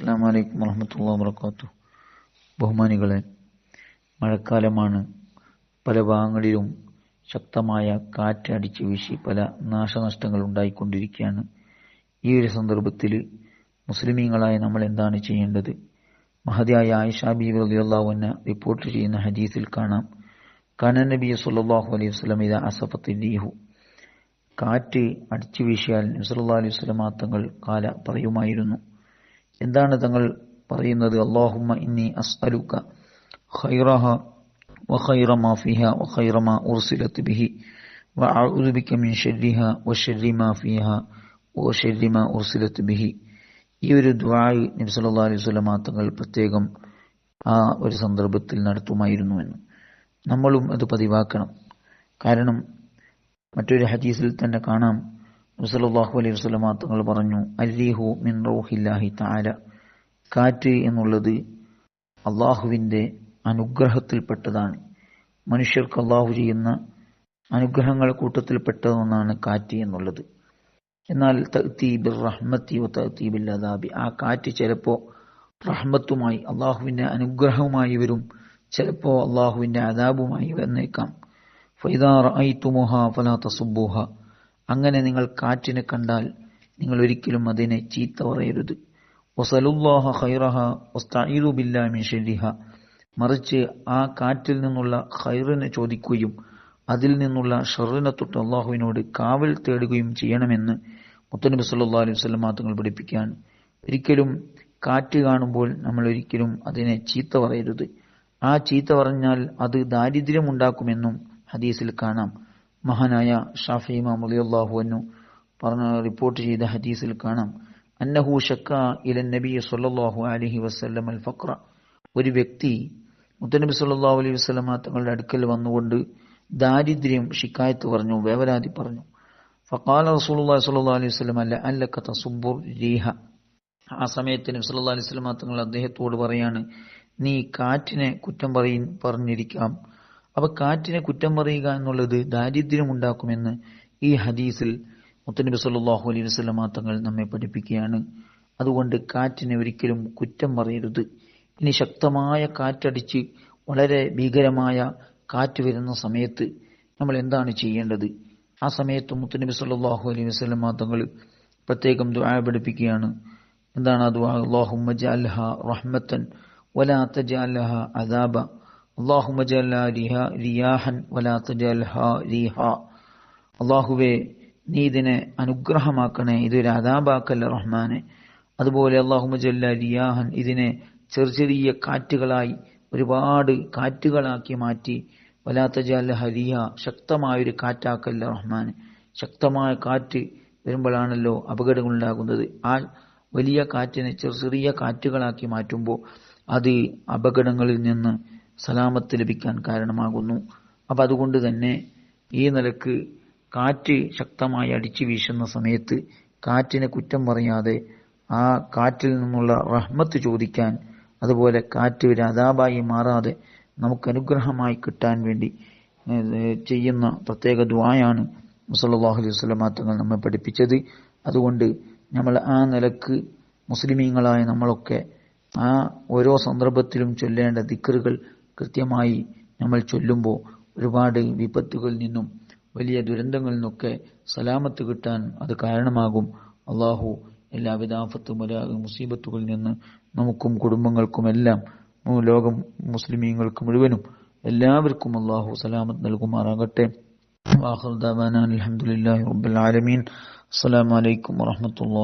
അസ്സാം വലൈക്കും വർഹമത്തുള്ള ബഹുമാനികളെ മഴക്കാലമാണ്. പല ഭാഗങ്ങളിലും ശക്തമായ കാറ്റ് അടിച്ച് വീശി പല നാശനഷ്ടങ്ങൾ ഉണ്ടായിക്കൊണ്ടിരിക്കുകയാണ്. ഈ ഒരു സന്ദർഭത്തിൽ മുസ്ലിമീങ്ങളായ നമ്മൾ എന്താണ് ചെയ്യേണ്ടത്? മഹതിയായ ആയിഷ ബീബി റളിയല്ലാഹുവിനെ റിപ്പോർട്ട് ചെയ്യുന്ന ഹദീസിൽ കാണാം. കനൻ നബി സല്ലല്ലാഹു അലൈഹി വസല്ലം ഇദാ അസഫത്ത് റീഹു കാറ്റ് അടിച്ചു വീശിയാൽ നബി അലൈഹി വസല്ലം തങ്ങൾ കാല പറയുമായിരുന്നു. എന്താണ് തങ്ങൾ പറയുന്നത് അള്ളാഹുമ്മ ഇന്നി അസ്അലുക ഖൈറഹ وخير ما فيها وخير ما أرسلت به وأعوذ بك من شرها وشر ما فيها وشر ما أرسلت به ഈ ഒരു ദ്വായ് നബി സല്ലല്ലാഹു അലൈഹി വസല്ലം തങ്ങൾ പ്രത്യേകം ആ ഒരു സന്ദർഭത്തിൽ നടത്തുമായിരുന്നുവെന്ന് നമ്മളും അത് പതിവാക്കണം കാരണം മറ്റൊരു ഹദീസിൽ തന്നെ കാണാം നബി സല്ലല്ലാഹു അലൈഹി വസല്ലം തങ്ങൾ പറഞ്ഞു അല്ലീഹു മിൻ റൂഹില്ലാഹി തആല. കാറ്റ് എന്നുള്ളത് അള്ളാഹുവിന്റെ അനുഗ്രഹത്തിൽപ്പെട്ടതാണ്. മനുഷ്യർക്ക് അള്ളാഹു ചെയ്യുന്ന അനുഗ്രഹങ്ങൾ കൂട്ടത്തിൽപ്പെട്ട ഒന്നാണ് കാറ്റ് എന്നുള്ളത്. എന്നാൽ തഅ്തീബിർ റഹ്മത്തി വ അദാബി. ആ കാറ്റ് ചിലപ്പോൾ റഹ്മത്തുമായി അള്ളാഹുവിന്റെ അനുഗ്രഹവുമായി വരും. ചിലപ്പോൾ അള്ളാഹുവിന്റെ അദാബുമായി വന്നേക്കാം. ഫൈദാ റഅയ്തുമുഹ ഫലാ തസുബ്ബുഹ. അങ്ങനെ നിങ്ങൾ കാറ്റിനെ കണ്ടാൽ നിങ്ങൾ ഒരിക്കലും അതിനെ ചീത്ത പറയരുത്. ഖൈറഹ ബില്ലാഹി മിൻ മറിച്ച് ആ കാറ്റിൽ നിന്നുള്ള ഖൈറിനെ ചോദിക്കുകയും അതിൽ നിന്നുള്ള ഷറിനെ തൊട്ട് അള്ളാഹുവിനോട് കാവൽ തേടുകയും ചെയ്യണമെന്ന് മുത്തനബി സല്ലാ അലൈഹി വസ്ലം തങ്ങൾ പഠിപ്പിക്കുകയാണ് ഒരിക്കലും കാറ്റ് കാണുമ്പോൾ നമ്മൾ ഒരിക്കലും അതിനെ ചീത്ത പറയരുത്. ആ ചീത്ത പറഞ്ഞാൽ അത് ദാരിദ്ര്യം ഉണ്ടാക്കുമെന്നും ഹദീസിൽ കാണാം. മഹാനായ ഷാഫി റളിയല്ലാഹു അൻഹു പറഞ്ഞ റിപ്പോർട്ട് ചെയ്ത ഹദീസിൽ കാണാം. അന്നഹു ഷക്ക ഇലൻ നബി സല്ലല്ലാഹു അലൈഹി വസ്ലം അൽ ഫക്ര ഒരു വ്യക്തി മുത്തനബി സല്ലല്ലാഹു അലൈഹി വസ്ലമ തങ്ങളുടെ അടുക്കൽ വന്നുകൊണ്ട് ദാരിദ്ര്യം ഷിക്കായത്ത് പറഞ്ഞു വേവലാതി പറഞ്ഞു. ഫക്കാല റസൂലുള്ളാഹി സ്വല്ലല്ലാഹു അലൈഹി വസല്ലം അല്ല അല്ലക തസുബ്ബുർ രീഹ. ആ സമയത്ത് നബി സല്ലല്ലാഹു അലൈഹി വസല്ലം തങ്ങൾ അദ്ദേഹത്തോട് പറയാണ് നീ കാറ്റിനെ കുറ്റം പറയും പറഞ്ഞിരിക്കാം. അപ്പൊ കാറ്റിനെ കുറ്റം പറയുക എന്നുള്ളത് ദാരിദ്ര്യം ഉണ്ടാക്കുമെന്ന് ഈ ഹദീസിൽ മുത്തനബി സല്ലാഹു അലൈഹി വസല്ലം തങ്ങൾ നമ്മെ പഠിപ്പിക്കുകയാണ്. അതുകൊണ്ട് കാറ്റിനെ ഒരിക്കലും കുറ്റം പറയരുത്. ഇനി ശക്തമായ കാറ്റടിച്ച് വളരെ ഭീകരമായ കാറ്റ് വരുന്ന സമയത്ത് നമ്മൾ എന്താണ് ചെയ്യേണ്ടത്? ആ സമയത്ത് മുത്തനബി സല്ലാഹു അലൈഹി വസ്ലം തങ്ങൾ പ്രത്യേകം ദുആ പഠിപ്പിക്കുകയാണ്. എന്താണ് ആ ദുആ? അല്ലാഹുമ്മ ജഅൽഹ റഹ്മത്തൻ വലാ തജഅൽഹ അദാബ. റിയാഹൻ അല്ലാഹുവേ നീ ഇതിനെ അനുഗ്രഹമാക്കണേ ഇതൊരു അതാബാക്കല്ല റഹ്മാനെ. അതുപോലെ അള്ളാഹുമജല്ല റിയാഹൻ ഇതിനെ ചെറിയ ചെറിയ കാറ്റുകളായി ഒരുപാട് കാറ്റുകളാക്കി മാറ്റി വലാത്ത ജാല ഹരിയ ശക്തമായൊരു കാറ്റാക്കല്ല റഹ്മാൻ ശക്തമായ കാറ്റ് വരുമ്പോഴാണല്ലോ അപകടങ്ങൾ ഉണ്ടാകുന്നത് ആ വലിയ കാറ്റിനെ ചെറു ചെറിയ കാറ്റുകളാക്കി മാറ്റുമ്പോൾ അത് അപകടങ്ങളിൽ നിന്ന് സലാമത്ത് ലഭിക്കാൻ കാരണമാകുന്നു. അപ്പം അതുകൊണ്ട് തന്നെ ഈ നിലയ്ക്ക് കാറ്റ് ശക്തമായി അടിച്ചു വീശുന്ന സമയത്ത് കാറ്റിനെ കുറ്റം പറയാതെ ആ കാറ്റിൽ നിന്നുള്ള റഹ്മത്ത് ചോദിക്കാൻ അതുപോലെ കാറ്റ് ഒരു അതാബായി മാറാതെ നമുക്ക് അനുഗ്രഹമായി കിട്ടാൻ വേണ്ടി ചെയ്യുന്ന പ്രത്യേക ദ്വായാണ് മുസല്ലാഹു അലൈഹി വസ്ലമാ തങ്ങൾ നമ്മെ പഠിപ്പിച്ചത്. അതുകൊണ്ട് നമ്മൾ ആ നിലയ്ക്ക് മുസ്ലിമീങ്ങളായ നമ്മളൊക്കെ ആ ഓരോ സന്ദർഭത്തിലും ചൊല്ലേണ്ട ദിക്കറുകൾ കൃത്യമായി നമ്മൾ ചൊല്ലുമ്പോൾ ഒരുപാട് വിപത്തുകളിൽ നിന്നും വലിയ ദുരന്തങ്ങളിൽ നിന്നൊക്കെ സലാമത്ത് കിട്ടാൻ അത് കാരണമാകും. അള്ളാഹു എല്ലാവിധ ആഫത്തും മുസീബത്തുകളിൽ നിന്ന് നമുക്കും കുടുംബങ്ങൾക്കും എല്ലാം ലോകം മുസ്ലിമീങ്ങൾക്ക് മുഴുവനും എല്ലാവർക്കും അള്ളാഹു സലാമത്ത് നൽകുമാറാകട്ടെ. വാഹുദാൻ അലഹമുല്ലാ റബ്ബുൽ ആലമീൻ. അസ്സലാമലൈക്കും വാഹമത്തുള്ള